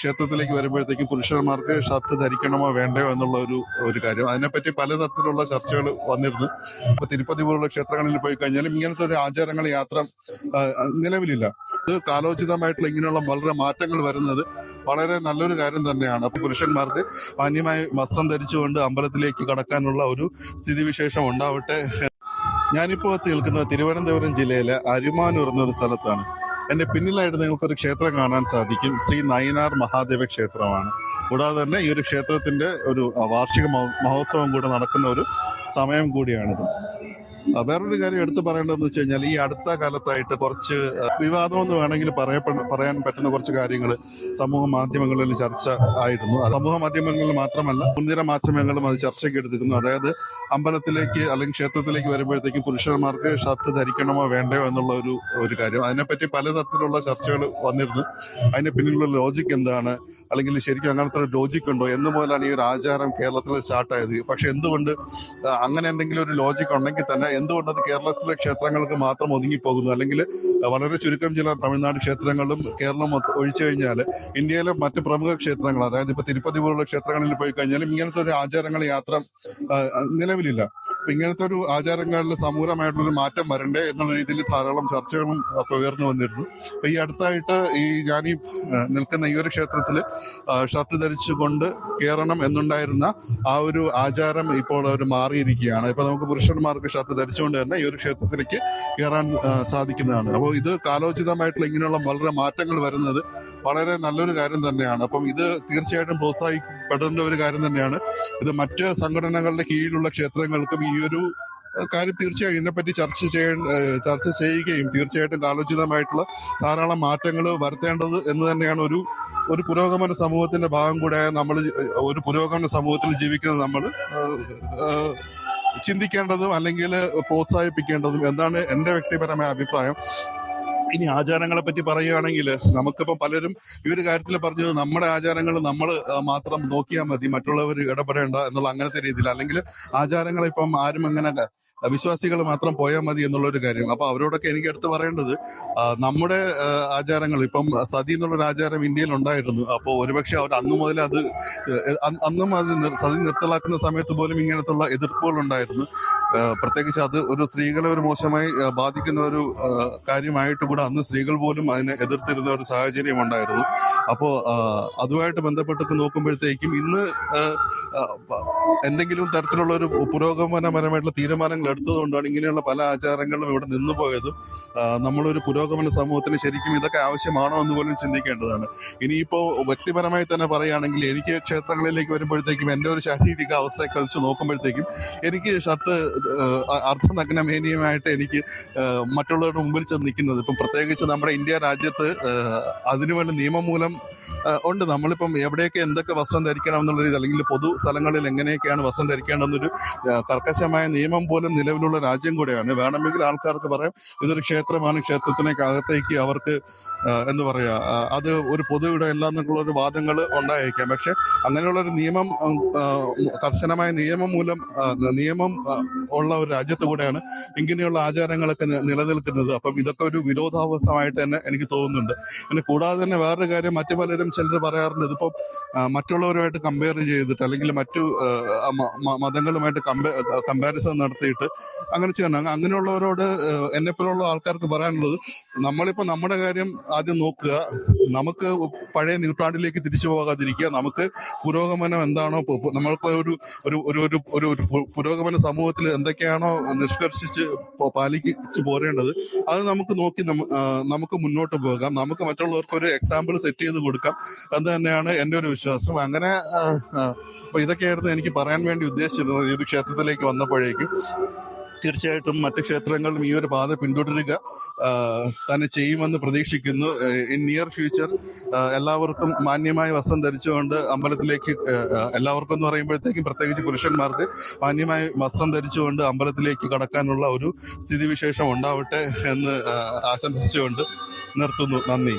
ക്ഷേത്രത്തിലേക്ക് വരുമ്പോഴത്തേക്കും പുരുഷന്മാർക്ക് ഷർട്ട് ധരിക്കണമോ വേണ്ടയോ എന്നുള്ള ഒരു ഒരു കാര്യം. അതിനെപ്പറ്റി പലതരത്തിലുള്ള ചർച്ചകൾ വന്നിരുന്നു. ഇപ്പൊ തിരുപ്പതി പോലുള്ള ക്ഷേത്രങ്ങളിൽ പോയി കഴിഞ്ഞാലും ഇങ്ങനത്തെ ഒരു ആചാരങ്ങൾ യാത്ര നിലവിലില്ല. ഇത് കാലോചിതമായിട്ടുള്ള ഇങ്ങനെയുള്ള വളരെ മാറ്റങ്ങൾ വരുന്നത് വളരെ നല്ലൊരു കാര്യം തന്നെയാണ്. അപ്പൊ പുരുഷന്മാർക്ക് മാന്യമായി വസ്ത്രം ധരിച്ചുകൊണ്ട് അമ്പലത്തിലേക്ക് കടക്കാനുള്ള ഒരു സ്ഥിതിവിശേഷം ഉണ്ടാവട്ടെ ഞാനിപ്പോൾ നിൽക്കുന്നത് തിരുവനന്തപുരം ജില്ലയിലെ അരുമാനൂർ എന്നൊരു സ്ഥലത്താണ്. എന്റെ പിന്നിലായിട്ട് നിങ്ങൾക്കൊരു ക്ഷേത്രം കാണാൻ സാധിക്കും. ശ്രീ നയനാർ മഹാദേവ ക്ഷേത്രമാണ്. കൂടാതെ തന്നെ ഈ ഒരു ക്ഷേത്രത്തിന്റെ ഒരു വാർഷിക മഹോത്സവം കൂടെ നടക്കുന്ന ഒരു സമയം കൂടിയാണിത്. വേറൊരു കാര്യം എടുത്തു പറയേണ്ടതെന്ന് വെച്ച് കഴിഞ്ഞാൽ ഈ അടുത്ത കാലത്തായിട്ട് കുറച്ച് വിവാദം വിവാദമെന്ന് വേണമെങ്കിൽ പറയാൻ പറ്റുന്ന കുറച്ച് കാര്യങ്ങൾ സമൂഹ മാധ്യമങ്ങളിൽ ചർച്ച ആയിരുന്നു. സമൂഹ മാധ്യമങ്ങളിൽ മാത്രമല്ല മുൻനിര മാധ്യമങ്ങളും അത് ചർച്ചയ്ക്ക് എടുത്തിരുന്നു. അതായത് അമ്പലത്തിലേക്ക് അല്ലെങ്കിൽ ക്ഷേത്രത്തിലേക്ക് വരുമ്പോഴത്തേക്കും പുരുഷന്മാർക്ക് ഷർട്ട് ധരിക്കണമോ വേണ്ടയോ എന്നുള്ള ഒരു ഒരു കാര്യം. അതിനെപ്പറ്റി പലതരത്തിലുള്ള ചർച്ചകൾ വന്നിരുന്നു. അതിന് പിന്നിലുള്ള ലോജിക് എന്താണ്? അല്ലെങ്കിൽ ശരിക്കും അങ്ങനത്തെ ഒരു ലോജിക്ക് ഉണ്ടോ? എന്ന് പോലാണ് ഈ ഒരു ആചാരം കേരളത്തിൽ സ്റ്റാർട്ടായത് പക്ഷെ എന്തുകൊണ്ട് അങ്ങനെ എന്തെങ്കിലും ഒരു ലോജിക് ഉണ്ടെങ്കിൽ തന്നെ എന്തുകൊണ്ട് അത് കേരളത്തിലെ ക്ഷേത്രങ്ങൾക്ക് മാത്രം ഒതുങ്ങിപ്പോകുന്നു? അല്ലെങ്കിൽ വളരെ ചുരുക്കം ചില തമിഴ്നാട് ക്ഷേത്രങ്ങളും കേരളം ഒഴിച്ചു കഴിഞ്ഞാൽ ഇന്ത്യയിലെ മറ്റ് പ്രമുഖ ക്ഷേത്രങ്ങൾ അതായത് ഇപ്പൊ തിരുപ്പതി പോലുള്ള ക്ഷേത്രങ്ങളിൽ പോയി കഴിഞ്ഞാലും ഇങ്ങനത്തെ ഒരു ആചാരങ്ങൾ യാത്ര നിലവിലില്ല. അപ്പൊ ഇങ്ങനത്തെ ഒരു ആചാരങ്ങളിൽ സമൂലമായിട്ടുള്ള മാറ്റം വരണ്ടേ എന്നുള്ള രീതിയിൽ ധാരാളം ചർച്ചകളും ഒക്കെ ഉയർന്നു വന്നിരുന്നു. ഈ അടുത്തായിട്ട് ഈ ഞാൻ ഈ നിൽക്കുന്ന ഈ ഒരു ക്ഷേത്രത്തിൽ ഷർട്ട് ധരിച്ചുകൊണ്ട് കയറണം എന്നുണ്ടായിരുന്ന ആ ഒരു ആചാരം ഇപ്പോൾ ഒരു മാറിയിരിക്കുകയാണ്. ഇപ്പൊ നമുക്ക് പുരുഷന്മാർക്ക് ഷർട്ട് ധരിച്ചുകൊണ്ട് തന്നെ ഈ ഒരു ക്ഷേത്രത്തിലേക്ക് കയറാൻ സാധിക്കുന്നതാണ്. അപ്പോൾ ഇത് കാലോചിതമായിട്ടുള്ള ഇങ്ങനെയുള്ള വളരെ മാറ്റങ്ങൾ വരുന്നത് വളരെ നല്ലൊരു കാര്യം തന്നെയാണ്. അപ്പം ഇത് തീർച്ചയായിട്ടും പ്രോത്സാഹിപ്പെടേണ്ട ഒരു കാര്യം തന്നെയാണ്. ഇത് മറ്റ് സംഘടനകളുടെ കീഴിലുള്ള ക്ഷേത്രങ്ങൾക്കും ഈ ഒരു കാര്യം തീർച്ചയായും ഇതിനെപ്പറ്റി ചർച്ച ചെയ്യ ചർച്ച ചെയ്യുകയും തീർച്ചയായിട്ടും കാലോചിതമായിട്ടുള്ള ധാരാളം മാറ്റങ്ങൾ വരുത്തേണ്ടത് എന്ന് തന്നെയാണ് ഒരു ഒരു പുരോഗമന സമൂഹത്തിന്റെ ഭാഗം കൂടെ നമ്മൾ ഒരു പുരോഗമന സമൂഹത്തിൽ ജീവിക്കുന്ന നമ്മൾ ചിന്തിക്കേണ്ടതും അല്ലെങ്കിൽ പ്രോത്സാഹിപ്പിക്കേണ്ടതും. എന്താണ് എന്റെ വ്യക്തിപരമായ അഭിപ്രായം. ഇനി ആചാരങ്ങളെ പറ്റി പറയുകയാണെങ്കിൽ നമുക്കിപ്പം പലരും ഈ ഒരു കാര്യത്തിൽ പറഞ്ഞത് നമ്മുടെ ആചാരങ്ങൾ നമ്മൾ മാത്രം നോക്കിയാൽ മതി മറ്റുള്ളവർ ഇടപെടേണ്ട എന്നുള്ള അങ്ങനത്തെ രീതിയിൽ അല്ലെങ്കിൽ ആചാരങ്ങളെ ഇപ്പം ആരും അങ്ങനെ വിശ്വാസികൾ മാത്രം പോയാൽ മതി എന്നുള്ള ഒരു കാര്യം. അപ്പൊ അവരോടൊക്കെ എനിക്ക് എടുത്തു പറയേണ്ടത് നമ്മുടെ ആചാരങ്ങൾ ഇപ്പം സതി എന്നുള്ളൊരു ആചാരം ഇന്ത്യയിൽ ഉണ്ടായിരുന്നു. അപ്പോൾ ഒരുപക്ഷെ അവർ അന്നു മുതൽ അത് അന്നും അത് സതി നിർത്തലാക്കുന്ന സമയത്ത് പോലും ഇങ്ങനത്തുള്ള എതിർപ്പുകൾ ഉണ്ടായിരുന്നു. പ്രത്യേകിച്ച് അത് ഒരു സ്ത്രീകളെ ഒരു മോശമായി ബാധിക്കുന്ന ഒരു കാര്യമായിട്ട് കൂടെ അന്ന് സ്ത്രീകൾ പോലും അതിനെ എതിർത്തിരുന്ന ഒരു സാഹചര്യം ഉണ്ടായിരുന്നു. അപ്പോൾ അതുമായിട്ട് ബന്ധപ്പെട്ടൊക്കെ നോക്കുമ്പോഴത്തേക്കും ഇന്ന് എന്തെങ്കിലും തരത്തിലുള്ള ഒരു പുരോഗമനപരമായിട്ടുള്ള തീരുമാനങ്ങൾ എടുത്തതുകൊണ്ടാണ് ഇങ്ങനെയുള്ള പല ആചാരങ്ങളും ഇവിടെ നിന്നു പോയതും. നമ്മളൊരു പുരോഗമന സമൂഹത്തിന് ശരിക്കും ഇതൊക്കെ ആവശ്യമാണോ എന്ന് പോലും ചിന്തിക്കേണ്ടതാണ്. ഇനിയിപ്പോ വ്യക്തിപരമായി തന്നെ പറയുകയാണെങ്കിൽ എനിക്ക് ക്ഷേത്രങ്ങളിലേക്ക് വരുമ്പോഴത്തേക്കും എന്റെ ഒരു ശാരീരിക അവസ്ഥയൊക്കെ വെച്ച് നോക്കുമ്പോഴത്തേക്കും എനിക്ക് ഷർട്ട് അർദ്ധനഗ്നമേനിയുമായിട്ട് എനിക്ക് മറ്റുള്ളവരുടെ മുമ്പിൽ ചെന്ന് നിൽക്കുന്നത്. ഇപ്പം പ്രത്യേകിച്ച് നമ്മുടെ ഇന്ത്യ രാജ്യത്ത് അതിനുവേണ്ട നിയമം മൂലം ഉണ്ട്. നമ്മളിപ്പം എവിടെയൊക്കെ എന്തൊക്കെ വസ്ത്രം ധരിക്കണം എന്നുള്ള രീതി അല്ലെങ്കിൽ പൊതു സ്ഥലങ്ങളിൽ എങ്ങനെയൊക്കെയാണ് വസ്ത്രം ധരിക്കേണ്ടെന്നൊരു ആ, കർക്കശമായ നിയമം പോലും നിലവിലുള്ള രാജ്യം കൂടെയാണ്. വേണമെങ്കിൽ ആൾക്കാർക്ക് പറയാം ഇതൊരു ക്ഷേത്രമാണ് ക്ഷേത്രത്തിനേക്ക് അകത്തേക്ക് അവർക്ക് എന്ന് പറയാ അത് ഒരു പൊതു ഇടമല്ല എന്നുള്ള ഒരു വാദങ്ങൾ ഉണ്ടായേക്കാം. പക്ഷെ അങ്ങനെയുള്ള ഒരു നിയമം കർശനമായ നിയമം മൂലം നിയമം ഉള്ള ഒരു രാജ്യത്ത് കൂടെയാണ് ഇങ്ങനെയുള്ള ആചാരങ്ങളൊക്കെ നിലനിൽക്കുന്നത്. അപ്പം ഇതൊക്കെ ഒരു വിരോധാഭാസമായിട്ട് തന്നെ എനിക്ക് തോന്നുന്നുണ്ട്. പിന്നെ കൂടാതെ തന്നെ വേറൊരു കാര്യം മറ്റു പലരും ചിലർ പറയാറുണ്ട് ഇതിപ്പം മറ്റുള്ളവരുമായിട്ട് കമ്പയർ ചെയ്തിട്ട് അല്ലെങ്കിൽ മറ്റു മതങ്ങളുമായിട്ട് കമ്പാരിസൺ നടത്തിയിട്ട് അങ്ങനെ ചെയ്യണം. അങ്ങ- അങ്ങനെയുള്ളവരോട് എന്നെ പോലുള്ള ആൾക്കാർക്ക് പറയാനുള്ളത് നമ്മളിപ്പോൾ നമ്മുടെ കാര്യം ആദ്യം നോക്കുക. നമുക്ക് പഴയ നൂറ്റാണ്ടിലേക്ക് തിരിച്ചു പോകാതിരിക്കുക. നമുക്ക് പുരോഗമനം എന്താണോ നമ്മൾക്ക് ഒരു ഒരു ഒരു ഒരു പുരോഗമന സമൂഹത്തിൽ എന്തൊക്കെയാണോ നിഷ്കർഷിച്ച് പാലിച്ചു പോരേണ്ടത് അത് നമുക്ക് നോക്കി നമുക്ക് മുന്നോട്ട് പോകാം. നമുക്ക് മറ്റുള്ളവർക്ക് ഒരു എക്സാമ്പിൾ സെറ്റ് ചെയ്ത് കൊടുക്കാം. എന്ന് തന്നെയാണ് എന്റെ ഒരു വിശ്വാസം. അങ്ങനെ ഇതൊക്കെയായിരുന്നു എനിക്ക് പറയാൻ വേണ്ടി ഉദ്ദേശിച്ചിരുന്നത് ഈ ഒരു ക്ഷേത്രത്തിലേക്ക് വന്നപ്പോഴേക്കും. തീർച്ചയായിട്ടും മറ്റ് ക്ഷേത്രങ്ങളും ഈ ഒരു പാത പിന്തുടരുക തന്നെ ചെയ്യുമെന്ന് പ്രതീക്ഷിക്കുന്നു. ഇൻ നിയർ ഫ്യൂച്ചർ എല്ലാവർക്കും മാന്യമായ വസ്ത്രം ധരിച്ചുകൊണ്ട് അമ്പലത്തിലേക്ക് എല്ലാവർക്കും എന്ന് പറയുമ്പോഴത്തേക്കും പ്രത്യേകിച്ച് പുരുഷന്മാർക്ക് മാന്യമായ വസ്ത്രം ധരിച്ചുകൊണ്ട് അമ്പലത്തിലേക്ക് കടക്കാനുള്ള ഒരു സ്ഥിതിവിശേഷം ഉണ്ടാവട്ടെ എന്ന് ആശംസിച്ചുകൊണ്ട് നിർത്തുന്നു. നന്ദി.